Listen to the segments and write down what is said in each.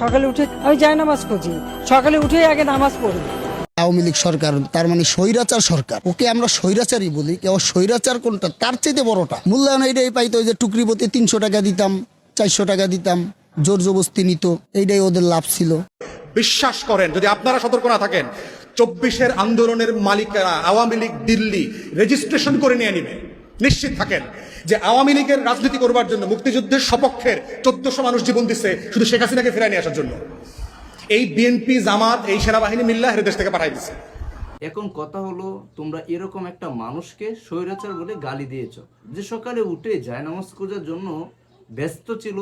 সকালে উঠে আমি যাই নামাজ পড়ি সকালে উঠে আগে নামাজ পড়ি। আওয়ামী লীগ সরকার তার মানে স্বৈরাচার সরকার। ওকে আমরা স্বৈরাচারই বলি কেউ স্বৈরাচার কোনটা তার চাইতে বড়টা। মূল্যায়ন এইটাই পাইতো ওই যে টুকরিপতি তিনশো টাকা দিতাম চারশো টাকা দিতাম জোর জবস্তি নিত এইটাই ওদের লাভ ছিল। বিশ্বাস করেন যদি আপনারা সতর্ক না থাকেন চব্বিশের আন্দোলনের মালিকেরা আওয়ামী লীগ দিল্লি রেজিস্ট্রেশন করে নিয়ে নিবে। নিশ্চিত থাকেন যে আওয়ামী লীগের রাজনীতি করবার জন্য মুক্তিযুদ্ধের সপক্ষের চোদ্দশো মানুষ জীবন দিচ্ছে শুধু শেখ হাসিনাকে ফেরায় নিয়ে আসার জন্য। এই বিএনপি, জামাত, এই সেনাবাহিনী মিল্লা দেশ থেকে পাঠাই দিচ্ছে এখন কথা হলো, তোমরা এরকম একটা মানুষকে স্বৈরাচার বলে গালি দিয়েছ। যে সকালে উঠে যায় নামাজ খোঁজার জন্য ব্যস্ত ছিল,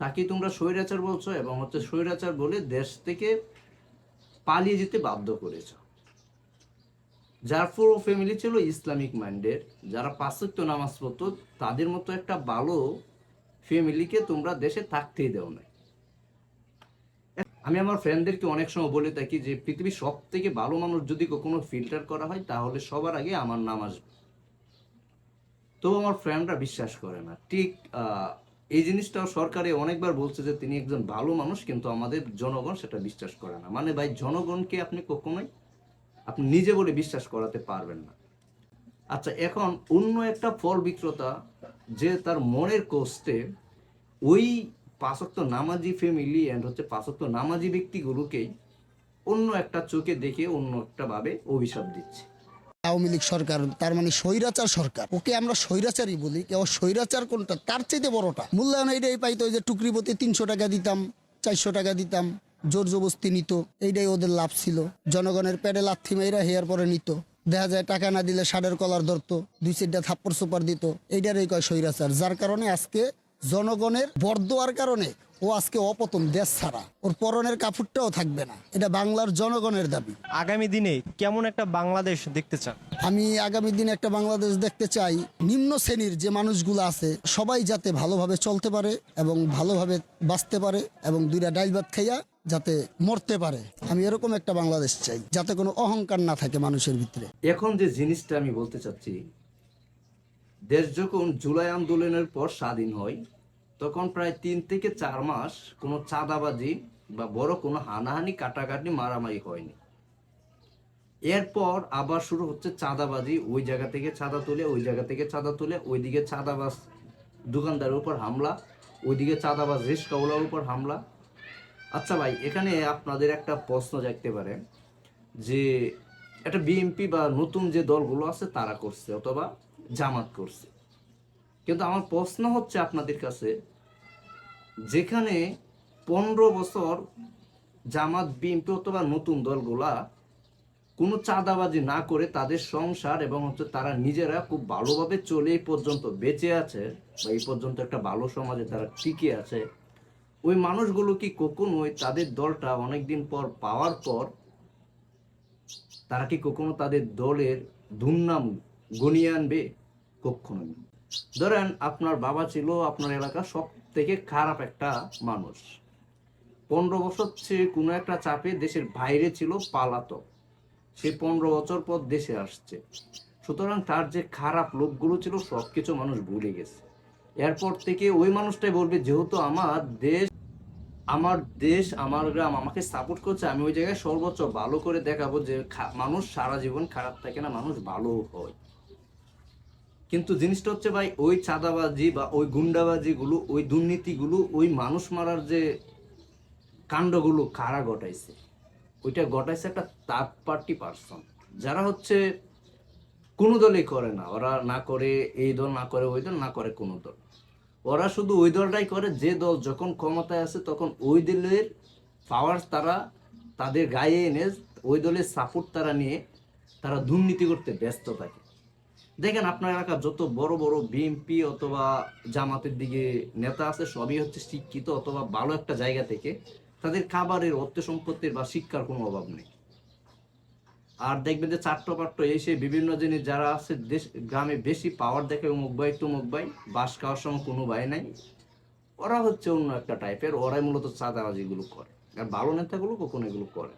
তাকে তোমরা স্বৈরাচার বলছো এবং হচ্ছে স্বৈরাচার বলে দেশ থেকে পালিয়ে যেতে বাধ্য করেছ। যার পুরো ফ্যামিলি ছিল ইসলামিক মাইন্ডের যারা পাঁচক্য নামাজ পড়তো, তাদের মতো একটা ভালো ফ্যামিলিকে তোমরা দেশে থাকতেই দেও না আমি আমার ফ্রেন্ডদেরকে অনেক সময় বলে থাকি যে, পৃথিবীর সব থেকে ভালো মানুষ যদি কখনো ফিল্টার করা হয়, তাহলে সবার আগে আমার নাম আসবে। তো আমার ফ্রেন্ডরা বিশ্বাস করে না। ঠিক এই জিনিসটাও সরকারে অনেকবার বলছে যে, তিনি একজন ভালো মানুষ, কিন্তু আমাদের জনগণ সেটা বিশ্বাস করে না। মানে ভাই, জনগণকে আপনি কখনোই আপনি নিজে বলে বিশ্বাস করাতে পারবেন না। আচ্ছা এখন অন্য একটা ফল বিক্রেতা যে তার মনের কষ্টে ওই পাঁচক্ত নামাজি ফ্যামিলি অ্যান্ড হচ্ছে পাঁচক্ত নামাজি ব্যক্তিগুলোকেই অন্য একটা চোখে দেখে অন্য একটা ভাবে অভিশাপ দিচ্ছে। আওয়ামী লীগ সরকার, তার মানে স্বৈরাচার সরকার। ওকে আমরা স্বৈরাচারই বলি, কেউ স্বৈরাচার কোনটা? তার চাইতে বড়টা। মূল্যায়ন এইটাই পাইতো যে টুকরিপতি তিনশো টাকা দিতাম, চারশো টাকা দিতাম। জোর জবস্তি নিত। এইটাই ওদের লাভ ছিল। জনগণের প্যাডে লাথি মাইরা হেয়ার পরে নিত। দেখা যায় টাকা না দিলে ষাটের কলার ধরতো দুই চারটা থাপ্পড় সুপার দিত। এইটারই কয় স্বৈরাচার। যার কারণে আজকে জনগণের বর্দোয়ার কারণে ও আজকে অপতন দেশ ছাড়া। ওর পরনের কাপড়টাও থাকবে না। এটা বাংলার জনগণের দাবি। আগামী দিনে কেমন একটা বাংলাদেশ দেখতে চান? আমি আগামী দিনে একটা বাংলাদেশ দেখতে চাই। নিম্ন শ্রেণির যে মানুষগুলো আছে সবাই যাতে ভালোভাবে চলতে পারে এবং ভালোভাবে বাঁচতে পারে এবং দুইটা ডাইল ভাত খাইয়া যাতে মরতে পারে। আমি এরকম একটা বাংলাদেশ চাই, যাতে কোনো অহংকার না থাকে মানুষের ভিতরে। এখন যে জিনিসটা আমি বলতে চাচ্ছি, দেশ যখন জুলাই আন্দোলনের পর স্বাধীন হয়, তখন প্রায় তিন থেকে চার মাস কোনো চাঁদাবাজি বা বড় কোনো হানাহানি, কাটাকাটি, মারামারি হয়নি। এরপর আবার শুরু হচ্ছে চাঁদাবাজি, ওই জায়গা থেকে চাঁদা তুলে, ওই জায়গা থেকে চাঁদা তুলে, ওইদিকে চাঁদাবাজ দোকানদারের উপর হামলা, ওইদিকে চাঁদাবাজ রিস্কাওয়ালার উপর হামলা। আচ্ছা ভাই, এখানে আপনাদের একটা প্রশ্ন জাগতে পারে যে একটা বিএনপি বা নতুন যে দলগুলো আছে, তারা করছে অথবা জামাত করছে। কিন্তু আমার প্রশ্ন হচ্ছে আপনাদের কাছে, যেখানে পনেরো বছর জামাত বিএনপি অথবা নতুন দলগুলা কোনো চাঁদাবাজি না করে তাদের সংসার এবং হচ্ছে তারা নিজেরা খুব ভালোভাবে চলে এই পর্যন্ত বেঁচে আছে বা এই পর্যন্ত একটা ভালো সমাজে তারা টিকে আছে ওই মানুষগুলো কি কখনোই তাদের দলটা অনেকদিন পর পাওয়ার পর তারা কি কখনো তাদের দলের দুর্নাম গনিয়ে আনবে? কখনোই ধরেন আপনার বাবা ছিল আপনার এলাকার সব থেকে খারাপ একটা মানুষ। পনেরো বছর সে কোনো একটা চাপে দেশের বাইরে ছিল, পালাতো। সে পনেরো বছর পর দেশে আসছে। সুতরাং তার যে খারাপ লোকগুলো ছিল সব কিছু মানুষ ভুলে গেছে। এরপর থেকে ওই মানুষটাই বলবে, যেহেতু আমার দেশ আমার দেশ, আমার গ্রাম আমাকে সাপোর্ট করছে, আমি ওই জায়গায় সর্বোচ্চ ভালো করে দেখাবো যে মানুষ সারা জীবন খারাপ থাকে না, মানুষ ভালো হয়। কিন্তু জিনিসটা হচ্ছে ভাই, ওই চাঁদাবাজি বা ওই গুন্ডাবাজি গুলো ওই দুর্নীতিগুলো, ওই মানুষ মারার যে কাণ্ডগুলো কারা ঘটাইছে? ওইটা ঘটাইছে একটা থার্ড পার্টি পার্সন যারা হচ্ছে কোনো দলই করে না, ওরা না করে এই দল, না করে ওই দল, না করে কোনো দল। ওরা শুধু ওই দলটাই করে, যে দল যখন ক্ষমতায় আছে তখন ওই দলের পাওয়ার তারা তাদের গায়ে এনে ওই দলের সাপোর্ট তারা নিয়ে তারা দুর্নীতি করতে ব্যস্ত থাকে। দেখেন আপনার এলাকার যত বড় বড় বিএনপি অথবা জামাতের দিকে নেতা আছে, সবই হচ্ছে শিক্ষিত অথবা ভালো একটা জায়গা থেকে তাদের খাবারের অর্থ সম্পত্তির বা শিক্ষার কোনো অভাব নেই। আর দেখবেন যে চারটো পাট্ট এসে বিভিন্ন জিনিস যারা আছে, দেশ, গ্রামে বেশি পাওয়ার দেখে অমুক ভাই টুমুক ভাই বাস খাওয়ার সময় কোনো ভাই নাই। ওরা হচ্ছে অন্য একটা টাইপের ওরাই মূলত চাঁদাবাজিগুলো করে। আর ভালো নেতাগুলো কখনো এগুলো করে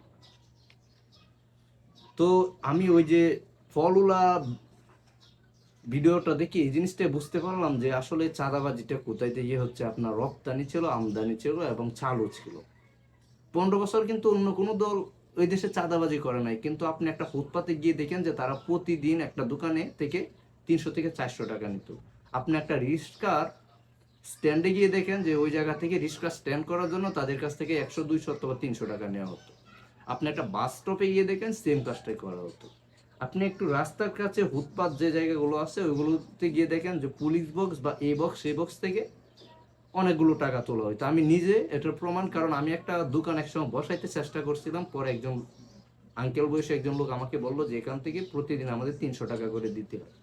তো আমি ওই যে ফলুলা ভিডিওটা দেখে, এই জিনিসটা বুঝতে পারলাম যে আসলে চাঁদাবাজিটা কোথায় থেকে হচ্ছে আপনার রপ্তানি ছিল, আমদানি ছিল এবং চালু ছিল। পনেরো বছর কিন্তু অন্য কোনো দল ওই দেশে চাঁদাবাজি করে নাই। কিন্তু আপনি একটা ফুটপাতে গিয়ে দেখেন যে তারা প্রতিদিন একটা দোকানে থেকে তিনশো থেকে চারশো টাকা নিত। আপনি একটা রিক্সার স্ট্যান্ডে গিয়ে দেখেন যে ওই জায়গা থেকে রিক্সা স্ট্যান্ড করার জন্য তাদের কাছ থেকে একশো, দুইশো অথবা তিনশো টাকা নেওয়া হতো। আপনি একটা বাস স্টপে গিয়ে দেখেন সেম কাজটাই করা হতো। আপনি একটু রাস্তার কাছে, ফুটপাত যে জায়গাগুলো আছে, ওইগুলোতে গিয়ে দেখেন যে পুলিশ বক্স বা এ বক্স সেই বক্স থেকে অনেকগুলো টাকা তোলা হয়তো আমি নিজে এটার প্রমাণ, কারণ আমি একটা দোকান একসময় বসাইতে চেষ্টা করছিলাম, পরে একজন আঙ্কেল বয়সে একজন লোক আমাকে বলল যে এখান থেকে প্রতিদিন আমাদের তিনশো টাকা করে দিতে হয়।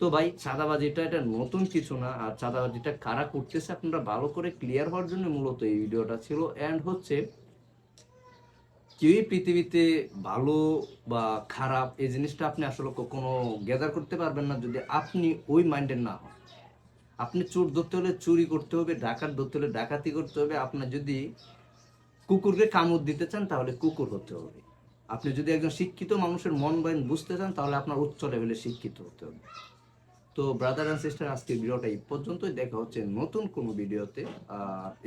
তো ভাই চাঁদাবাজিটা এটা নতুন কিছু না, আর চাঁদাবাজিটা কারা করতেছে আপনারা ভালো করে ক্লিয়ার হওয়ার জন্য মূলত এই ভিডিওটা ছিল। অ্যান্ড হচ্ছে, কেউই পৃথিবীতে ভালো বা খারাপ এই জিনিসটা আপনি আসলে কখনো গ্যাদার করতে পারবেন না যদি আপনি ওই মাইন্ডের না হন। আপনি চোর ধরতে হলে চুরি করতে হবে, ডাকাত ধরতে হলে ডাকাতি করতে হবে। আপনার যদি কুকুরকে কামড় দিতে চান, তাহলে কুকুর হতে হবে। আপনি যদি একজন শিক্ষিত মানুষের মন বাইন বুঝতে চান, তাহলে আপনার উচ্চ লেভেলে শিক্ষিত হতে হবে। তো ব্রাদার অ্যান্ড সিস্টার, আজকের ভিডিওটা এই পর্যন্তই। দেখা হচ্ছে নতুন কোনো ভিডিওতে।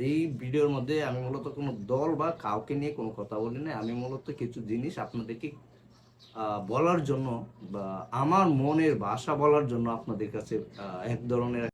এই ভিডিওর মধ্যে আমি মূলত কোনো দল বা কাউকে নিয়ে কোনো কথা বলি না আমি মূলত কিছু জিনিস আপনাদেরকে বলার জন্য বা আমার মনের ভাষা বলার জন্য আপনাদের কাছে এক ধরনের